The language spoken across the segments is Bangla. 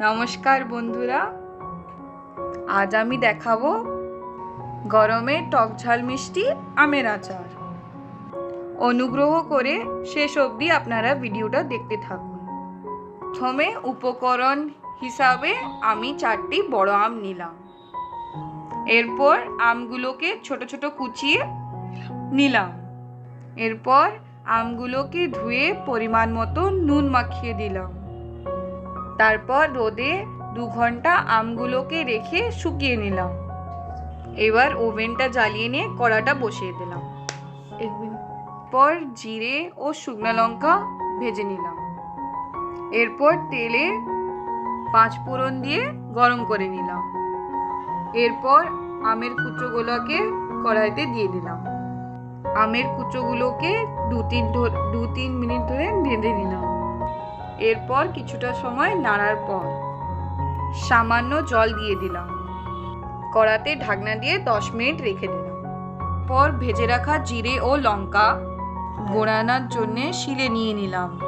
নমস্কার বন্ধুরা। আজ আমি দেখাবো গরমে টক ঝাল মিষ্টি আমের আচার। অনুগ্রহ করে শেষ অবধি আপনারা ভিডিওটা দেখতে থাকুন। প্রথমে উপকরণ হিসাবে আমি চারটি বড় আম নিলাম। এরপর আমগুলোকে ছোট ছোট কুচিয়ে নিলাম। এরপর আমগুলোকে ধুয়ে পরিমাণ মতো নুন মাখিয়ে দিলাম। তারপর রোদে দু ঘণ্টা আমগুলোকে রেখে শুকিয়ে নিলাম। এবার ওভেনটা জ্বালিয়ে নিয়ে কড়াটা বসিয়ে দিলাম। এরপর জিরে ও শুকনো লঙ্কা ভেজে নিলাম। এরপর তেলে পাঁচ ফোড়ন দিয়ে গরম করে নিলাম। এরপর আমের কুচোগুলোকে কড়াইতে দিয়ে দিলাম। আমের কুচোগুলোকে দু তিন দু তিন মিনিট ধরে ভেজে নিলাম। এরপর কিছুটা সময় নাড়ার পর সামান্য জল দিয়ে দিলাম। কড়াতে ঢাকনা দিয়ে দশ মিনিট রেখে দিলাম। পর ভেজে রাখা জিরে ও লঙ্কা গোড়ানোর জন্যে শিলে নিয়ে নিলাম।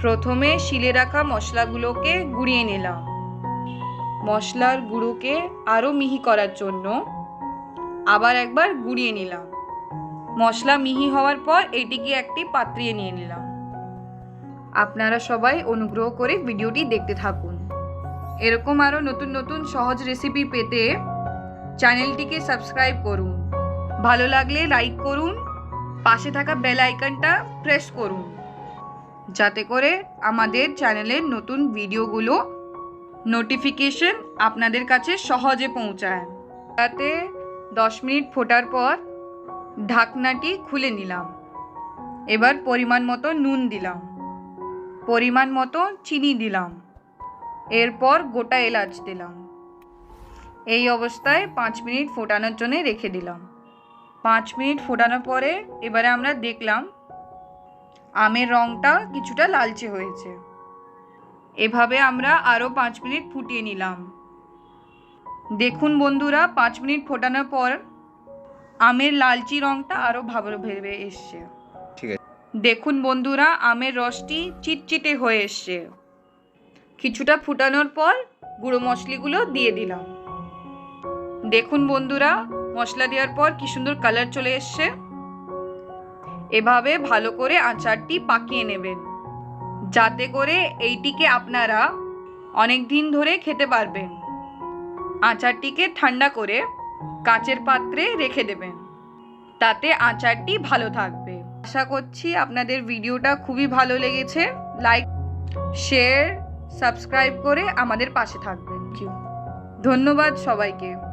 প্রথমে শিলে রাখা মশলাগুলোকে গুঁড়িয়ে নিলাম। মশলার গুঁড়োকে আরও মিহি করার জন্য আবার একবার গুঁড়িয়ে নিলাম। মশলা মিহি হওয়ার পর এটিকে একটি পাত্রিয়ে নিয়ে নিলাম। আপনারা সবাই অনুগ্রহ করে ভিডিওটি দেখতে থাকুন। এরকম আরও নতুন নতুন সহজ রেসিপি পেতে চ্যানেলটিকে সাবস্ক্রাইব করুন। ভালো লাগলে লাইক করুন। পাশে থাকা বেল আইকনটা প্রেস করুন। যাতে করে আমাদের চ্যানেলের নতুন ভিডিওগুলো নোটিফিকেশন আপনাদের কাছে সহজে পৌঁছায়। তাতে দশ মিনিট ফোটার পর ঢাকনাটি খুলে নিলাম। এবার পরিমাণ মতো নুন দিলাম। পরিমাণ মতো চিনি দিলাম। এরপর গোটা এলাচ দিলাম। এই অবস্থায় পাঁচ মিনিট ফোটানোর জন্য রেখে দিলাম। পাঁচ মিনিট ফোটানোর পরে এবারে আমরা দেখলাম আমের রঙটা কিছুটা লালচে হয়েছে। এভাবে আমরা আরও পাঁচ মিনিট ফুটিয়ে নিলাম। দেখুন বন্ধুরা, পাঁচ মিনিট ফোটানোর পর আমের লালচি রঙটা আরও ভালো ভেবে এসছে। দেখুন বন্ধুরা, আমের রসটি চিটচিটে হয়ে এসছে। কিছুটা ফুটানোর পর গুঁড়ো মশলিগুলো দিয়ে দিলাম। দেখুন বন্ধুরা, মশলা দেওয়ার পর কি সুন্দর কালার চলে এসছে। এভাবে ভালো করে আচারটি পাকিয়ে নেবেন। যাতে করে এইটিকে আপনারা অনেক দিন ধরে খেতে পারবেন। আচারটিকে ঠান্ডা করে কাচের পাত্রে রেখে দেবেন। তাতে আচারটি ভালো থাকবে। আশা করছি আপনাদের ভিডিওটা খুবই ভালো লেগেছে। লাইক শেয়ার সাবস্ক্রাইব করে আমাদের পাশে থাকবেন। ধন্যবাদ সবাইকে।